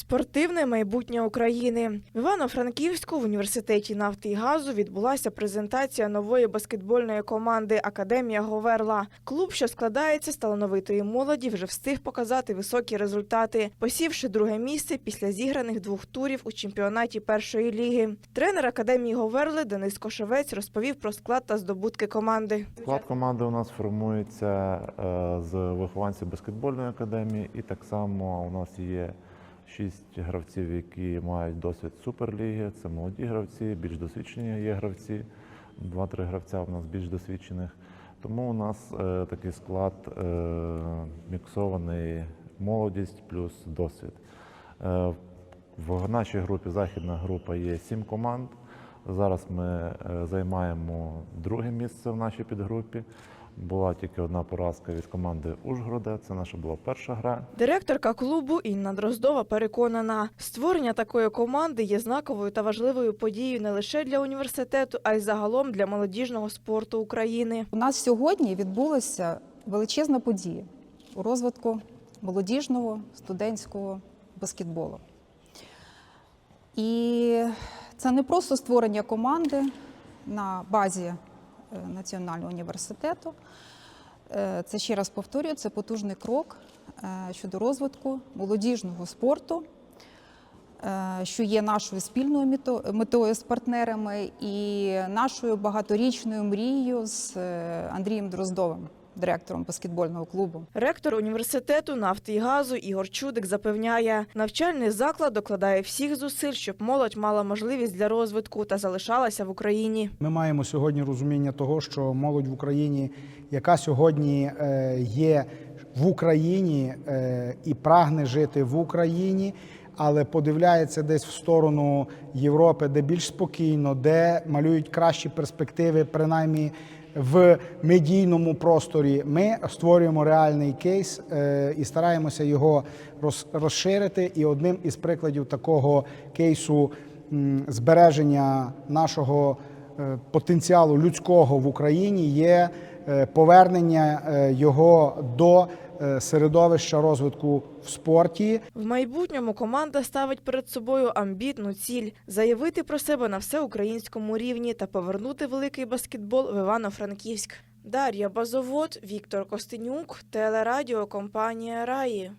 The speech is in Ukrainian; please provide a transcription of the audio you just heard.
Спортивне майбутнє України в Івано-Франківську в університеті нафти і газу відбулася презентація нової баскетбольної команди Академія Говерла. Клуб, що складається з талановитої молоді, вже встиг показати високі результати, посівши друге місце після зіграних двох турів у чемпіонаті першої ліги. Тренер академії Говерли Денис Кошовець розповів про склад та здобутки команди. Склад команди у нас формується е, з вихованців баскетбольної академії, і так само у нас є шість гравців, які мають досвід суперліги. Це молоді гравці, більш досвідчені є гравці. Два-три гравця у нас більш досвідчених. Тому у нас е, такий склад е, міксований молодість плюс досвід. Е, в нашій групі західна група є сім команд. Зараз ми е, займаємо друге місце в нашій підгрупі. Була тільки одна поразка від команди Ужгорода. Це наша була перша гра. Директорка клубу Інна Дроздова переконана, створення такої команди є знаковою та важливою подією не лише для університету, а й загалом для молодіжного спорту України. У нас сьогодні відбулася величезна подія у розвитку молодіжного студентського баскетболу. І це не просто створення команди на базі е, Національного університету. Е, Це ще раз повторюю, це потужний крок е, щодо розвитку молодіжного спорту, що є нашою спільною метою з партнерами і нашою багаторічною мрією з Андрієм Дроздовим, директором баскетбольного клубу. Ректор університету нафти і газу Ігор Чудик запевняє, навчальний заклад докладає всіх зусиль, щоб молодь мала можливість для розвитку та залишалася в Україні. Ми маємо сьогодні розуміння того, що молодь в Україні, яка сьогодні е, є в Україні е, і прагне жити в Україні, але подивляється десь в сторону Європи, де більш спокійно, де малюють кращі перспективи, принаймні в медійному просторі. Ми створюємо реальний кейс е, і стараємося його розширити. І одним із прикладів такого кейсу збереження нашого е, потенціалу людського в Україні є е, повернення його до середовища розвитку в спорті. В майбутньому команда ставить перед собою амбітну ціль заявити про себе на всеукраїнському рівні та повернути великий баскетбол в Івано-Франківськ. Дар'я Базовод, Віктор Костенюк, телерадіокомпанія Раї.